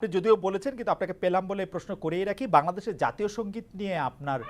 আপনি যদিও বলেছেন কিন্তু আপনাকে পেলাম বলে প্রশ্ন করেই রাখি। বাংলাদেশের জাতীয় সংগীত নিয়ে আপনার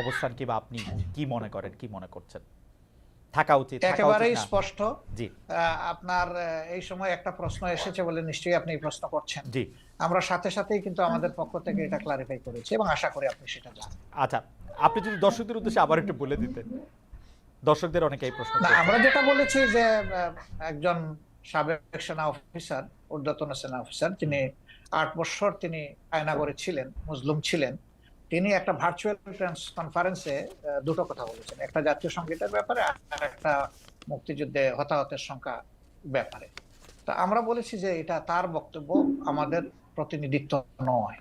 অবস্থান কি বা আপনি কি মনে করেন কি মনে করছেন? থাকা উচিত একেবারেই স্পষ্ট। জি। আপনার এই সময় একটা প্রশ্ন এসেছে বলে নিশ্চয়ই আপনি এই প্রশ্ন করছেন। জি। আমরা সাথে সাথেই কিন্তু আমাদের পক্ষ থেকে এটা ক্লারিফাই করেছি এবং আশা করি আপনি সেটা জানেন। আচ্ছা আপনি যদি দর্শকদের উদ্দেশ্যে আবার একটু বলে দিতেন। দর্শকদের অনেকে এই প্রশ্ন আমরা যেটা বলেছি যে একজন সাবেক সেনা অফিসার ঊর্ধ্বতন সেনা অফিসার যিনি আট বছর তিনি আয়নাগরে ছিলেন, মুসলুম ছিলেন। তিনি একটা ভার্চুয়াল কনফারেন্সে দুটো কথা বলেছেন। একটা জাতীয় সঙ্গীতের ব্যাপারে আর একটা মুক্তিযুদ্ধে হতাহতের সংখ্যা ব্যাপারে। তা আমরা বলেছি যে এটা তার বক্তব্য, আমাদের প্রতিনিধিত্ব নয়।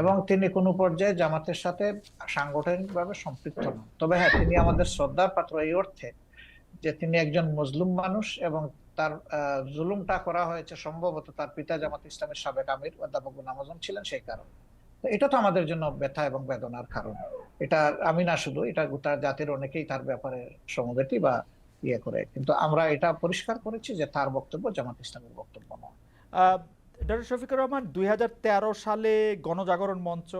এবং তিনি কোনো পর্যায়ে জামাতের সাথে সাংগঠনিকভাবে সম্পৃক্ত নন। তবে হ্যাঁ তিনি আমাদের শ্রদ্ধার পাত্র এই অর্থে যে তিনি একজন মুসলিম মানুষ এবং তার জুলুমটা করা হয়েছে সম্ভবত তার পিতা জামাত ইসলামের সাবেক আমির অধ্যাপক নামাজন ছিলেন সেই কারণে। এটা তো আমাদের জন্য ব্যথা এবং বেদনার কারণ। এটা আমি না শুধু, এটা গোটা জাতির অনেকেই তার ব্যাপারে সমবেতি বা ইয়ে করে। কিন্তু আমরা এটা পরিষ্কার করেছি যে তার বক্তব্য জামাত ইসলামের বক্তব্য নয়। ডক্টর শফিকুর রহমান, দুই হাজার তেরো সালে গণজাগরণ মঞ্চ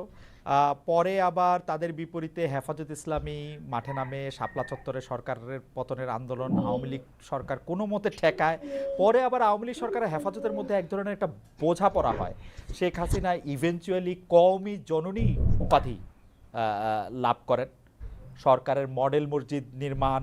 পরে আবার তাদের বিপরীতে হেফাজত ইসলামী মাঠে নামে শাপলা চত্বরে সরকারের পতনের আন্দোলন, আওয়ামী লীগ সরকার কোনো মতে ঠেকায়। পরে আবার আওয়ামী লীগ সরকারের হেফাজতের মধ্যে এক ধরনের একটা বোঝা পড়া হয়। শেখ হাসিনা ইভেনচুয়ালি কওমি জননী উপাধি লাভ করেন। সরকারের মডেল মসজিদ নির্মাণ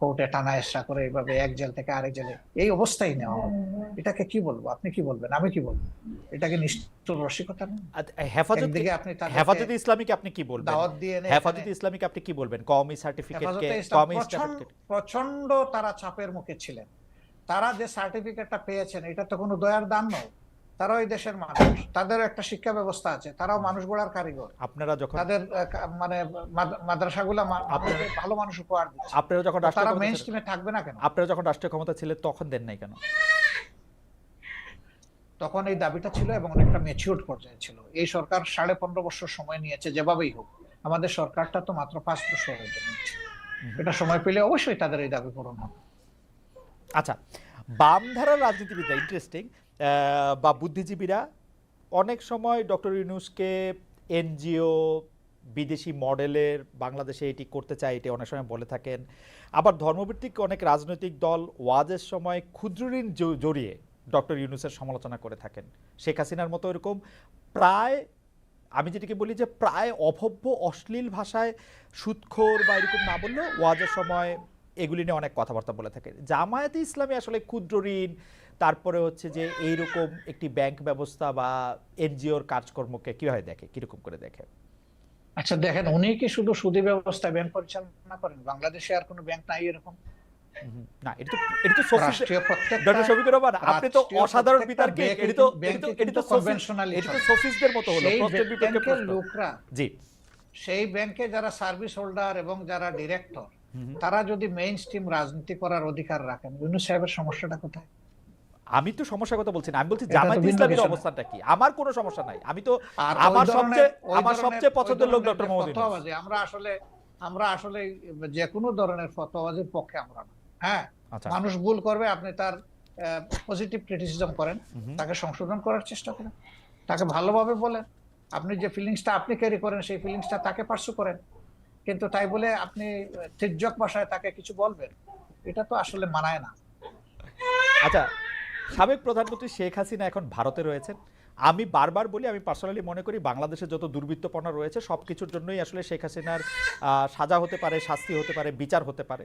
কোর্টে টানা এসা করে এইভাবে এক জেল থেকে আরেক জেলে। এই অবস্থায় নেওয়া হলো এটাকে কি বলব? আপনি কি বলবেন? আমি কি বলব? এটাকে নিষ্ঠুর রসিকতা হেফাজত একদিকে আপনি হেফাজতে ইসলামীকে আপনি কি বলবেন? দাওয়াত দিয়ে হেফাজতে ইসলামীকে আপনি কি বলবেন? কওমি কওমি সার্টিফিকেট প্রচণ্ড তারা চাপের মুখে ছিলেন। তারা যে সার্টিফিকেটটা পেয়েছেন এটা তো কোনো দয়ার দান নয়। তারা ওই দেশের মানুষ। তাদের একটা শিক্ষা ব্যবস্থা আছে। তারাও মানুষ গড়ার কারিগর। আপনারা যখন তাদের মানে মাদ- মাদ্রাসাগুলা আপনাদের- ভালো মানুষ উপহার দিচ্ছে। আপনারা যখন তারা মেইন ক্ষমতা স্ট্রিমে থাকবে না কেন? আপনারা যখন রাষ্ট্রীয় ক্ষমতা ছিলেন তখন দেন নাই কেন? তখন এই দাবিটা ছিল এবং অনেকটা ম্যাচিউরড পর্যায়ে ছিল। এই সরকার সাড়ে পনেরো বছর সময় নিয়েছে যেভাবেই হোক। আমাদের সরকারটা তো মাত্র পাঁচ বছর এটা সময় পেলে অবশ্যই তাদের এই দাবি পূরণ হবে। আচ্ছা বামধারার রাজনীতিবিদরা ইন্টারেস্টিং বা বুদ্ধিজীবীরা অনেক সময় ডক্টর ইউনুসকে এনজিও, বিদেশি মডেলের, বাংলাদেশে এটি করতে চায়, এটি অনেক সময় বলে থাকেন। আবার ধর্মভিত্তিক অনেক রাজনৈতিক দল ওয়াজের সময় ক্ষুদ্র ঋণ জড়িয়ে ডক্টর ইউনুসের সমালোচনা করে থাকেন। শেখ হাসিনার মতো এরকম প্রায়, আমি যেটিকে বলি যে প্রায় অভব্য, অশ্লীল ভাষায় সুৎখোর বা এরকম না বললেও ওয়াজের সময় এগুলি নিয়ে অনেক কথাবার্তা বলে থাকে জামায়াতে ইসলামী আসলে ক্ষুদ্র ঋণ তারপরে হচ্ছে যে এইরকম একটি ব্যাংক ব্যবস্থা বা এনজিওর কাজকর্মকে কীভাবে দেখে কীরকম করে দেখে আচ্ছা দেখেন উনি কি শুধু সুদী ব্যবস্থা ব্যাংক পরিচালনা করেন বাংলাদেশে আর কোনো ব্যাংক নাই এরকম না এটা তো এটা তো রাষ্ট্রীয় প্রত্যেকটা ডক্টর শফিকুর রহমান আপনি তো অসাধারণ বিতর্কে ব্যাংকে তো কিন্তু- তো ব্যাংকে এটি তো কিন্তু conventionally এটা তো চলে। মতো হলো সেই লোকরা জি ব্যাংকে যারা সার্ভিস হোল্ডার এবং যারা ডিরেক্টর। তারা যদি মেইন স্ট্রিম রাজনীতি করার অধিকার রাখেন ইউনুস সাহেবের সমস্যাটা কোথায়? আমি তো সমস্যার কথা বলছি না। আমি বলছি এটা তো জামায়াত ইসলামের অবস্থানটা কি? আমার কোনো সমস্যা নাই। আমি তো আমার সবচেয়ে- আমার সবচেয়ে পছন্দের লোক ডক্টর মোহাম্মদ ইউনূস। আমরা আসলে আমরা আসলে যে কোনো ধরনের ফতোয়াবাজির পক্ষে আমরা না। হ্যাঁ? আচ্ছা। মানুষ ভুল করবে আপনি তার পজিটিভ ক্রিটিসিজম করেন তাকে সংশোধন করার চেষ্টা করেন। তাকে ভালোভাবে বলেন। আপনি যে ফিলিংসটা আপনি ক্যারি করেন সেই ফিলিংসটা তাকে পার্সু করেন। কিন্তু তাই বলে আপনি তির্যক ভাষায় তাকে কিছু বলবেন, এটা তো আসলে মানায় না। আচ্ছা সাবেক প্রধানমন্ত্রী শেখ হাসিনা এখন ভারতে রয়েছেন। আমি বারবার বলি, আমি পার্সোনালি মনে করি, বাংলাদেশে যত দুর্বৃত্তপনা রয়েছে সব কিছুর জন্যই আসলে শেখ হাসিনার সাজা হতে পারে, শাস্তি হতে পারে, বিচার হতে পারে।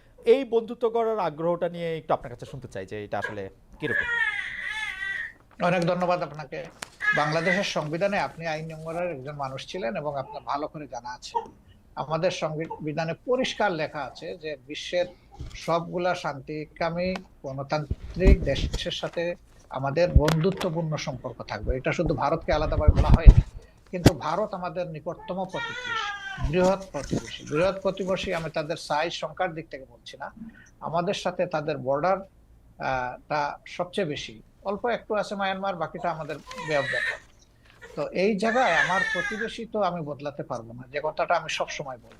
এই বন্ধুত্ব করার আগ্রহটা নিয়ে একটু আপনার কাছে শুনতে চাই যে এটা আসলে কীরকম। অনেক ধন্যবাদ আপনাকে। বাংলাদেশের সংবিধানে আপনি আইন নম্বরের একজন মানুষ ছিলেন এবং আপনার ভালো করে জানা আছে। আমাদের সংবিধানে পরিষ্কার লেখা আছে যে বিশ্বের সবগুলা শান্তিকামী গণতান্ত্রিক দেশের সাথে আমাদের বন্ধুত্বপূর্ণ সম্পর্ক থাকবে। এটা শুধু ভারতকে আলাদাভাবে বলা হয়নি, কিন্তু ভারত আমাদের নিকটতম প্রতিবেশী বৃহৎ প্রতিবেশী। বৃহৎ প্রতিবেশী, আমি তাদের সাইজ সংখ্যার দিক থেকে বলছি না। আমাদের সাথে তাদের বর্ডার তা সবচেয়ে বেশি। অল্প একটু আছে মায়ানমার বাকিটা আমাদের তো এই জায়গায় আমার প্রতিবেশী তো আমি বদলাতে পারব না, যে কথাটা আমি সব সময় বলি।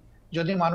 যদি মানুষ